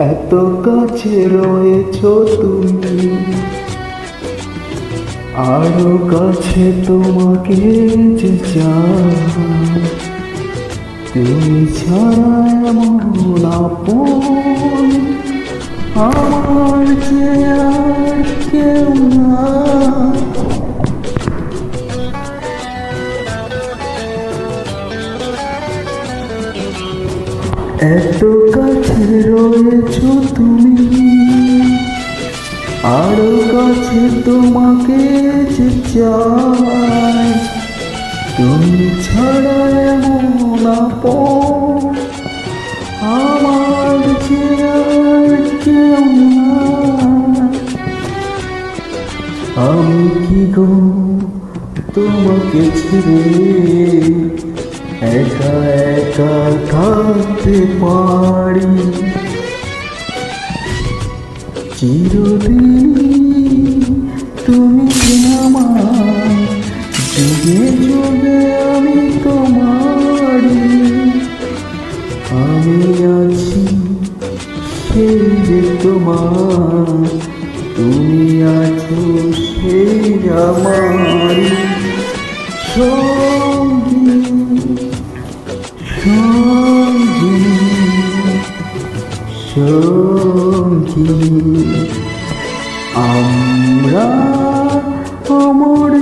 এত কাছে রয়েছ তুমি। আরও কাছে তোমাকে যে তুমি ছাড়া এমন আপন। আমার যে এত কাছে রয়েছ তুমি। আরও কাছে তোমাকে যে চাই। তুমি ছাড়া এমন আমার যে আর কেউ আমি কি গো তোমাকে ছেড়ে একা একা থাকতে পারি। চিরদিন তুমি আমার যুগে যুগে আমি তোমারি আমি আছি সেই যে তোমার, তুমি আছো সেই আমারি সঙ্গী সঙ্গী আমরা অমর